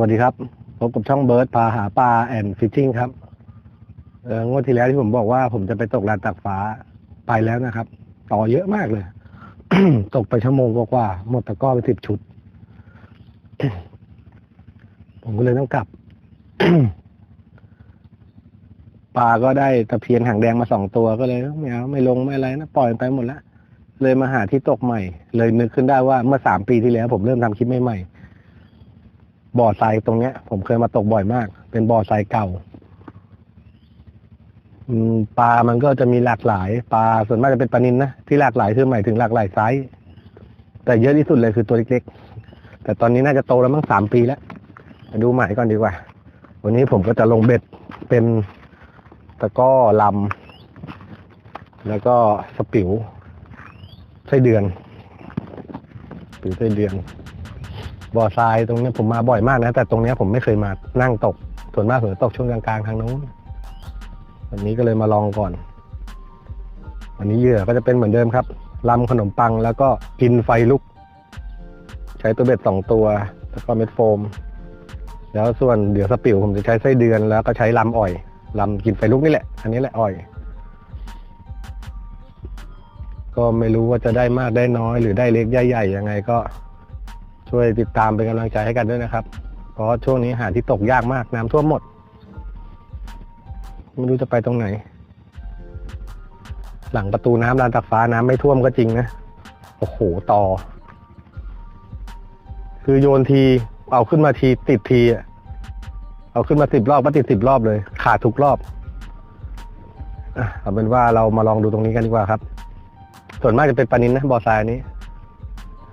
วัสดีครับ พบกับช่องเบิร์ดพาหาปลาแอนฟิชชิ่งครับเอองวดที่แล้วที่ผมบอกว่าผมจะไปตกลานตักฟ้าไปแล้วนะครับ ต่อเยอะมากเลย ตกไปชั่วโมงกว่าหมดตะก้อไปสิบชุด ผมก็เลยต้องกลับปลาก็ได้ตะเพียนหางแดงมาสองตัวก็เลยไม่เอาไม่ลงไม่อะไรนะปล่อยไปหมดแล้วเลยมาหาที่ตกใหม่ เลยนึกขึ้นได้ว่าเมื่อสามปีที่แล้ว ผมเริ่มทำคลิปใหม่ๆ บ่อทรายตรงเนี้ย ผมเคยมาตกบ่อยมาก เป็นบ่อทรายเก่าอืมปลามันก็จะมีหลากหลาย ปลาส่วนมากจะเป็นปลานินนะที่หลากหลายคือหมายถึงหลากหลายไซส์แต่เยอะที่สุดเลยคือตัวเล็กๆ แต่ตอนนี้น่าจะโตแล้วมั้งสามปีแล้วดูใหมายก่อนดีกว่า วันนี้ผมก็จะลงเบ็ดเป็นตะก้อลำแล้วก็สปิวไส้เดือนสปิวไส้เดือน บ่อทรายตรงนี้ผมมาบ่อยมากนะ แต่ตรงนี้ผมไม่เคยมานั่งตก ส่วนมากผมจะตกช่วงกลางๆทางนู้นวันนี้ก็เลยมาลองก่อน วันนี้เหยื่อก็จะเป็นเหมือนเดิมครับลำขนมปังแล้วก็กินไฟลุก ใช้ตัวเบ็ดสองตัว แล้วก็เม็ดโฟม แล้วส่วนเดี๋ยวสปิวผมจะใช้ไส้เดือนแล้วก็ใช้ลำอ่อยลำกินไฟลุกนี่แหละ อันนี้แหละอ่อย ก็ไม่รู้ว่าจะได้มากได้น้อยหรือได้เล็กใหญ่ยังไงก็ ช่วยติดตามเป็นกำลังใจให้กันด้วยนะครับ เพราะช่วงนี้หาที่ตกยากมากน้ำท่วมหมด ไม่รู้จะไปตรงไหน หลังประตูน้ำลานตักฟ้าน้ำไม่ท่วมก็จริงนะ โอ้โหต่อ คือโยนทีเอาขึ้นมาทีติดทีอะเอาขึ้นมาสิบรอบก็ติดสิบรอบเลย ขาดทุกรอบอเอาเป็นว่าเรามาลองดูตรงนี้กันดีกว่าครับ ส่วนมากจะเป็นปลานินนะบ่อทรายนี้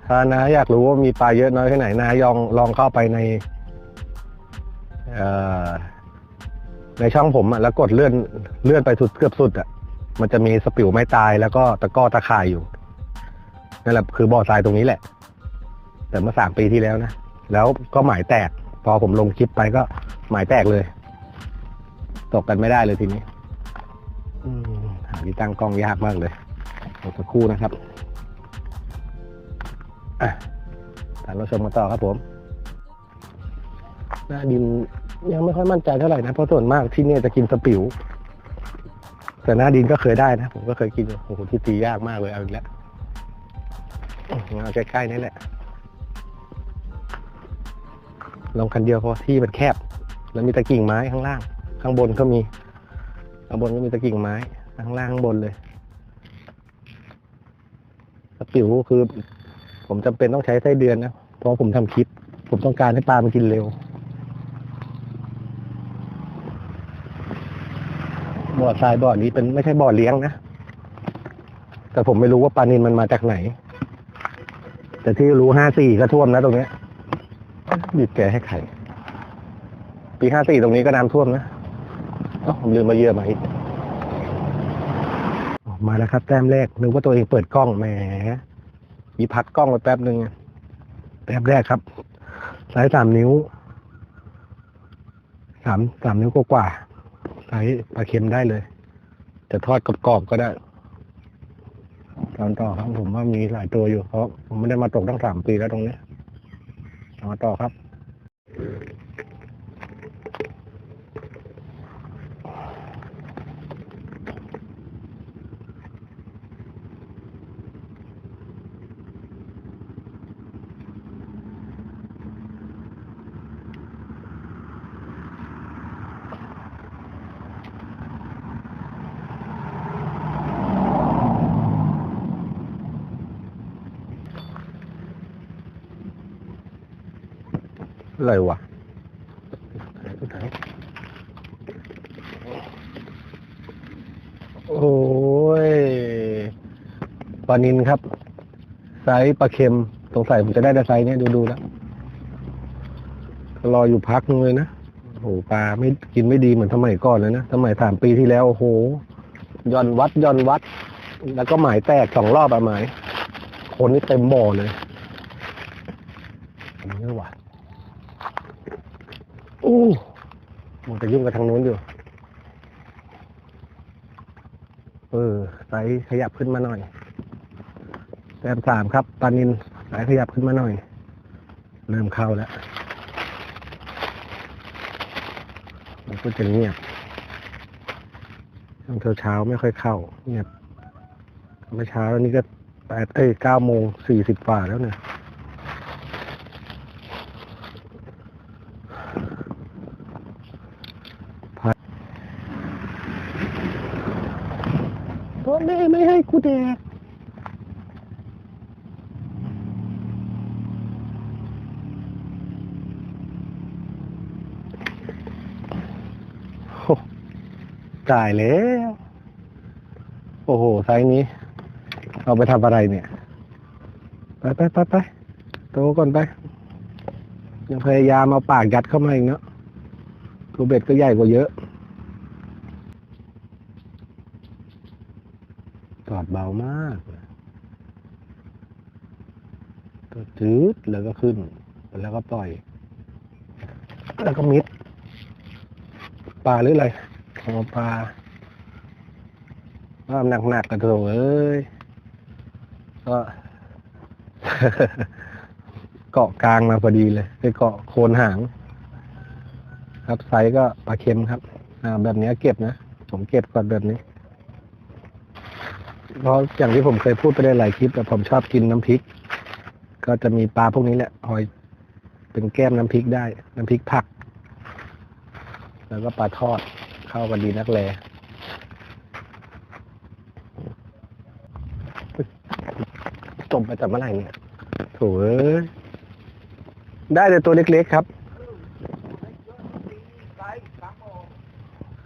ถ้านะอยากรู้ว่ามีปลาเยอะน้อยแค่ไหนนะลองลองเข้าไปในในช่องผมอะแล้วกดเลื่อนเลื่อนไปสุดเกือบสุดอะมันจะมีสปิวไม้ตายแล้วก็ตะก้อตะข่ายอยู่นั่นแหละคือบ่อทรายตรงนี้แหละ แต่เมื่อสามปีที่แล้วนะแล้วก็หมายแตก พอผมลงคลิปไปก็หมายแตกเลย ตกกันไม่ได้เลยทีนี้อืมหาที่ตั้งกล้องยากมากเลยเดี๋ยวสักครู่นะครับ อะตามเราชมกันต่อครับผมหน้าดินยังไม่ค่อยมั่นใจเท่าไหร่นะเพราะส่วนมากที่เนี่ยจะกินสปิวแต่หน้าดินก็เคยได้นะ ผมก็เคยกินโอ้โหที่ตียากมากเลยเอาอีกแล้วเอาใกล้ๆนี่แหละลงคันเดียวเพราะที่มันแคบ แล้วมีตะกิ่งไม้ข้างล่าง ข้างบนก็มีข้างบนก็มีตะกิ่งไม้ข้างล่างข้างบนเลยสปิวคือ ผมจำเป็นต้องใช้ไส้เดือนนะ เพราะผมทำคลิป ผมต้องการให้ปลามันกินเร็ว บ่อทรายบ่อนี้เป็นไม่ใช่บ่อเลี้ยงนะ แต่ผมไม่รู้ว่าปลานินมันมาจากไหน แต่ที่รู้ห้าสี่ก็ท่วมนะตรงเนี้ยบีบแกให้ไข่ ปีห้าสี่ตรงนี้ก็น้ำท่วมนะเอ้าผมลืมมาเยอะมาอีกออกมาแล้วครับ แต้มแรกนึกว่าตัวเองเปิดกล้องแหม มีพักกล้องไปแป๊บหนึ่งแป๊บแรกครับสายสามนิ้วสามสามนิ้วกว่าๆใช้ปลาเค็มได้เลย จะทอดกรอบๆก็ได้ตอนต่อครับผมว่ามีหลายตัวอยู่เพราะผมไม่ได้มาตกตั้งสามปีแล้วตรงนี้มาต่อครับ อะไรวะโอ้ยปลานินครับ ไซส์ปลาเค็มสงสัยผมจะได้แต่ไซส์เนี้ยดูดูๆแล้วรออยู่พักนึงเลยนะโอ้โปลาไม่กินไม่ดีเหมือนสมัยก่อนเลยนะสมัยสามปีที่แล้วโอ้โหย่อนวัดย่อนวัด แล้วก็หมายแตกสองรอบอะหมายคนนี่เต็มบ่อเลยนนี้หวาน อู้มันจะยุ่งกับทางนู้นอยู่ เออสายขยับขึ้นมาหน่อยแต้มสามครับปานินสายขยับขึ้นมาหน่อย เริ่มเข้าแล้ว มันก็จะเงียบช่วงเช้าไม่ค่อยเข้า เงียบเมื่อเช้านี่ก็แปดเอ้ยเก้าโมงสี่สิบฝ่าแล้วเนี่ย พ่อแม่ไม่ให้กูแดกโอ้ ตายแล้ว โอ้โหไซส์นี้ เอาไปทำอะไรเนี่ย ไปไปไปไปโตก่อนไป ยังพยายามเอาปากยัดเข้ามาอีกเนาะตัวเบ็ดก็ใหญ่กว่าเยอะตอดเบามากเลยตัวจืดแล้วก็ขึ้น แล้วก็ปล่อย แล้วก็มิด ปลาหรืออะไรขอปลาว่าหนักหนักกระโถเอ้ยก็เกาะกลางมาพอดีเลยไปเกาะโคนหาง ครับไซส์ก็ปลาเค็มครับ อ่า แบบนี้เก็บนะ ผมเก็บก่อนแบบนี้ เพราะอย่างที่ผมเคยพูดไปได้หลายคลิปแต่ผมชอบกินน้ำพริก ก็จะมีปลาพวกนี้แหละหอยเป็นแก้มน้ำพริกได้ น้ำพริกผัก แล้วก็ปลาทอดเข้ากันดีนักแลจมไปแต่เมื่อไหร่เนี่ยโถ่เอ้ยได้แต่ตัวเล็กๆครับ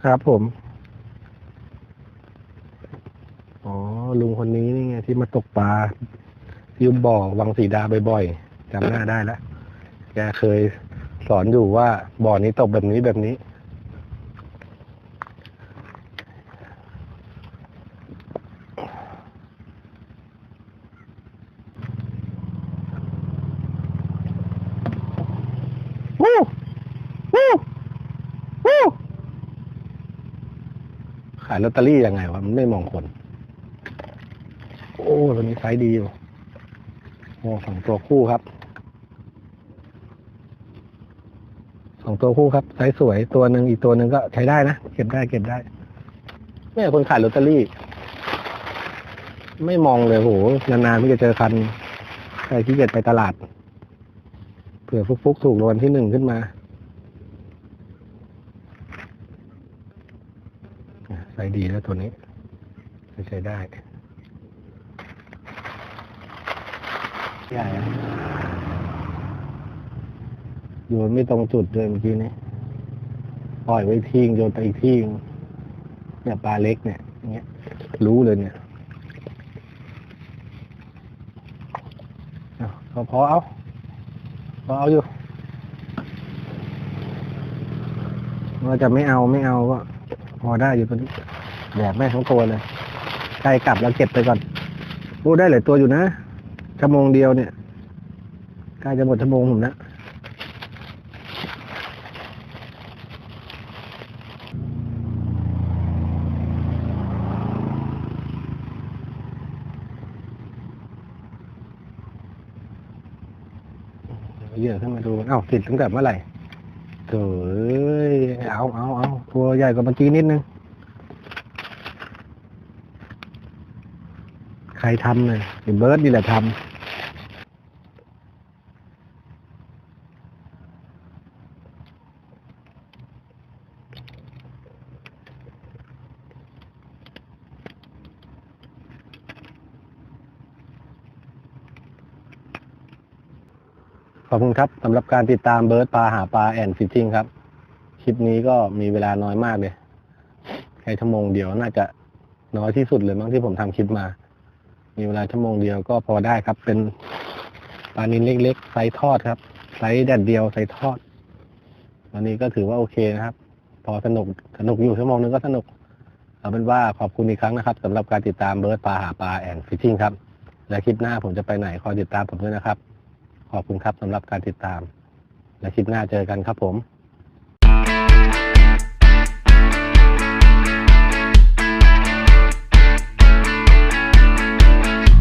ครับผม อ๋อ ลุงคนนี้นี่ไงที่มาตกปลาที่บ่อวังสีดาบ่อยๆจำหน้าได้แล้ว แกเคยสอนอยู่ว่าบ่อนี้ตกแบบนี้แบบนี้ วู้วู้วู้ขายลอตเตอรี่ยังไงวะมันไม่มองคน โอ้ตัวนี้ไซส์ดีอยู่โอ้สองตัวคู่ครับสองตัวคู่ครับไซส์สวยตัวหนึ่งอีกตัวหนึ่งก็ใช้ได้นะเก็บได้เก็บได้แม่คนขายลอตเตอรี่ ไม่มองเลยโหนานๆไม่จะเจอคันใครที่เกียจไปตลาดเผื่อฟุกๆถูกรางวัลที่หนึ่งขึ้นมา ใส่ดีแล้วตัวนี้ใช้ได้ใหญ่โยนไม่ตรงจุดเลยเมื่อกี้นี้ปล่อยไว้ทิ้งโยนไปอีกทิ้งเนี่ยปลาเล็กเนี่ยอย่างเงี้ย รู้เลยเนี่ยเอาพอเอาพอเอาอยู่ว่าจะไม่เอาไม่เอาก็ พอได้อยู่ตัวนี้แดกแม่ทั้งตัวเลยใกล้กลับแล้วเก็บไปก่อนโอ้ได้หลายตัวอยู่นะชั่วโมงเดียวเนี่ยใกล้จะหมดชั่วโมงผมนะเยื่อขึ้นมาดู เอ้าติดตั้งแต่เมื่อไหร่เถย เอาเอาเอาตัวใหญ่กว่าเมื่อกี้นิดนึง ใครทำเลยไอ้เบิร์ดนี่แหละทำขอบคุณครับสำหรับการติดตามเบิร์ดปลาหาปลาแอนฟิชชิงครับ คลิปนี้ก็มีเวลาน้อยมากเลยแค่ชั่วโมงเดียวน่าจะน้อยที่สุดเลยมั้งที่ผมทำคลิปมา มีเวลาชั่วโมงเดียวก็พอได้ครับ เป็นปลานินเล็กๆไซส์ทอดครับไซส์แดดเดียวไซส์ทอดวันนี้ก็ถือว่าโอเคนะครับ พอสนุกสนุกอยู่ชั่วโมงนึงก็สนุก เอาเป็นว่าขอบคุณอีกครั้งนะครับสำหรับการติดตามเบิร์ดปลาหาปลาแอนฟิชชิ่งครับ และคลิปหน้าผมจะไปไหนคอยติดตามผมด้วยนะครับ ขอบคุณครับสำหรับการติดตาม และคลิปหน้าเจอกันครับผม